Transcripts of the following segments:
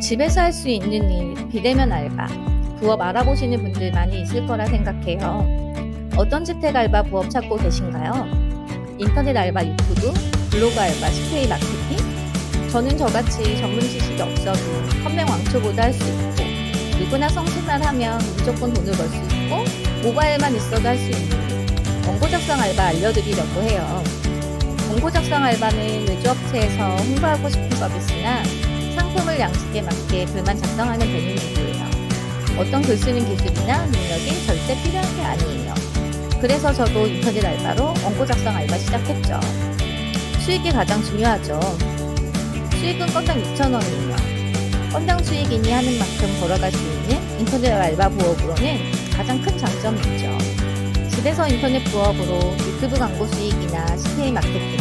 집에서 할 수 있는 일, 비대면 알바, 부업 알아보시는 분들 많이 있을 거라 생각해요. 어떤 재택 알바 부업 찾고 계신가요? 인터넷 알바 유튜브, 블로그 알바, CPA 마케팅? 저는 저같이 전문 지식이 없어도 컴맹 왕초보도 할수 있고 누구나 성실만 하면 무조건 돈을 벌 수 있고 모바일만 있어도 할 수 있는 원고 작성 알바 알려드리려고 해요. 원고 작성 알바는 외주업체에서 홍보하고 싶은 서비스나 상품을 양식에 맞게 글만 작성하면 되는 일이에요. 어떤 글 쓰는 기술이나 능력이 절대 필요한 게 아니에요. 그래서 저도 인터넷 알바로 원고 작성 알바 시작했죠. 수익이 가장 중요하죠. 수익은 건당 6,000원이에요. 건당 수익이니 하는 만큼 벌어갈 수 있는 인터넷 알바 부업으로는 가장 큰 장점이 있죠. 집에서 인터넷 부업으로 유튜브 광고 수익이나 CPA 마케팅,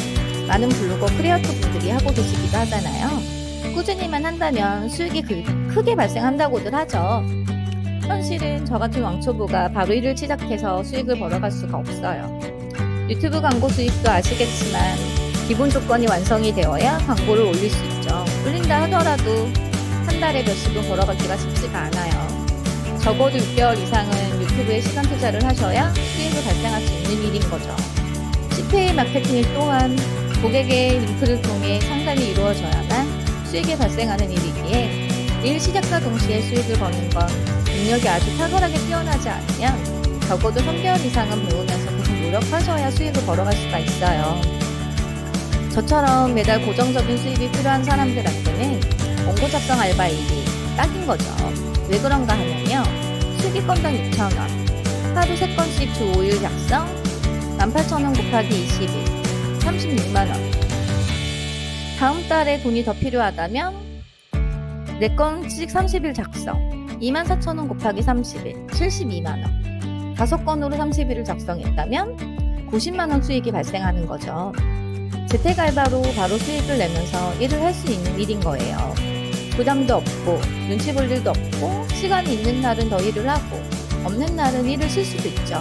많은 블로거 크리에이터 분들이 하고 계시기도 하잖아요. 꾸준히만 한다면 수익이 그- 크게 발생한다고들 하죠. 현실은 저 같은 왕초보가 바로 일을 시작해서 수익을 벌어갈 수가 없어요. 유튜브 광고 수익도 아시겠지만 기본 조건이 완성이 되어야 광고를 올릴 수 있죠. 올린다 하더라도 한 달에 몇십은 벌어가기가 쉽지가 않아요. 적어도 6개월 이상은 유튜브에 시간 투자를 하셔야 수익을 발생할 수 있는 일인 거죠. CPA 마케팅 또한 고객의 링크를 통해 상담이 이루어져야만 수익이 발생하는 일이기에 일 시작과 동시에 수익을 버는 건 능력이 아주 탁월하게 뛰어나지 않으면 적어도 3개월 이상은 배우면서 계속 노력하셔야 수익을 벌어갈 수가 있어요. 저처럼 매달 고정적인 수입이 필요한 사람들한테는 원고 작성 알바 일이 딱인 거죠. 왜 그런가 하면요. 수익이 건당 6,000원, 하루 3건씩 주 5일 작성, 18,000원 곱하기 20일, 36만원. 다음 달에 돈이 더 필요하다면 4건씩 30일 작성, 24,000원 곱하기 30일, 72만원. 5건으로 30일을 작성했다면 90만원 수익이 발생하는 거죠. 재택 알바로 바로 수익을 내면서 일을 할 수 있는 일인 거예요. 부담도 없고 눈치 볼 일도 없고 시간이 있는 날은 더 일을 하고 없는 날은 일을 쉴 수도 있죠.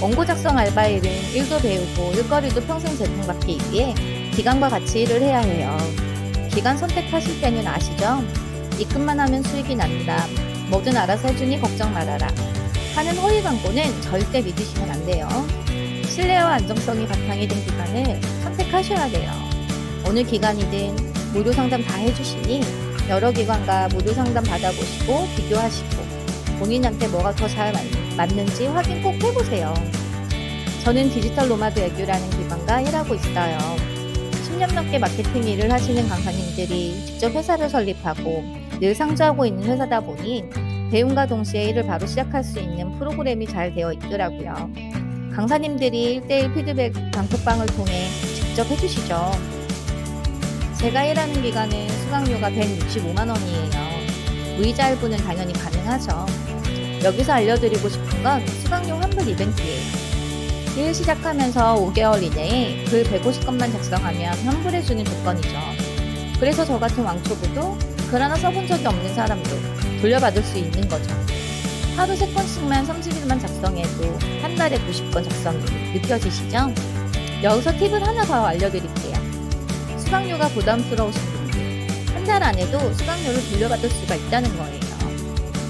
원고 작성 알바 일은 일도 배우고 일거리도 평생 제공받기 위해 기간과 같이 일을 해야 해요. 기간 선택하실 때는 아시죠? 입금만 하면 수익이 난다. 뭐든 알아서 해주니 걱정 말아라. 하는 허위 광고는 절대 믿으시면 안 돼요. 신뢰와 안정성이 바탕이 된 기간을 선택하셔야 돼요. 어느 기간이든 무료 상담 다 해주시니 여러 기관과 무료 상담 받아보시고 비교하시고 본인한테 뭐가 더 잘 맞는지 확인 꼭 해보세요. 저는 디지털 노마드 애교라는 기관과 일하고 있어요. 10년 넘게 마케팅 일을 하시는 강사님들이 직접 회사를 설립하고 늘 상주하고 있는 회사다 보니 배움과 동시에 일을 바로 시작할 수 있는 프로그램이 잘 되어 있더라고요. 강사님들이 1대1 피드백 단톡방을 통해 직접 해주시죠. 제가 일하는 기간은 수강료가 165만 원이에요. 무이자 할부는 당연히 가능하죠. 여기서 알려드리고 싶은 건 수강료 환불 이벤트예요. 일 시작하면서 5개월 이내에 글 150건만 작성하면 환불해주는 조건이죠. 그래서 저 같은 왕초보도 글 하나 써본 적이 없는 사람도 돌려받을 수 있는 거죠. 하루 3건씩만 30일만 작성해도 한 달에 90건 작성이 느껴지시죠? 여기서 팁을 하나 더 알려드릴게요. 수강료가 부담스러우신 분들, 한 달 안에도 수강료를 돌려받을 수가 있다는 거예요.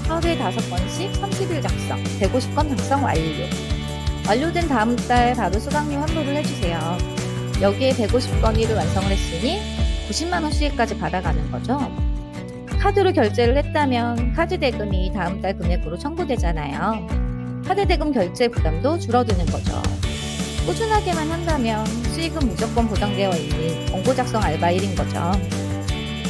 하루에 5건씩 30일 작성, 150건 작성 완료. 완료된 다음 달 바로 수강료 환불을 해주세요. 여기에 150건 일을 완성을 했으니 90만원 수익까지 받아가는 거죠. 카드로 결제를 했다면 카드 대금이 다음 달 금액으로 청구되잖아요. 카드 대금 결제 부담도 줄어드는 거죠. 꾸준하게만 한다면 수익은 무조건 보장되어 있는 원고 작성 알바 일인 거죠.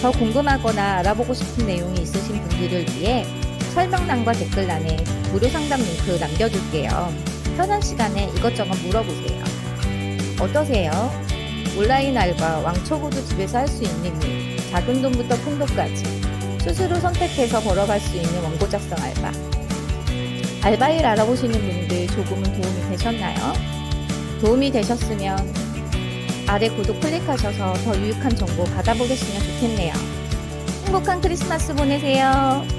더 궁금하거나 알아보고 싶은 내용이 있으신 분들을 위해 설명란과 댓글란에 무료 상담 링크 남겨둘게요. 편한 시간에 이것저것 물어보세요. 어떠세요? 온라인 알바, 왕초보도 집에서 할 수 있는 일, 작은 돈부터 큰 돈까지 스스로 선택해서 벌어갈 수 있는 원고 작성 알바. 알바일 알아보시는 분들 조금은 도움이 되셨나요? 도움이 되셨으면 아래 구독 클릭하셔서 더 유익한 정보 받아보셨으면 좋겠네요. 행복한 크리스마스 보내세요.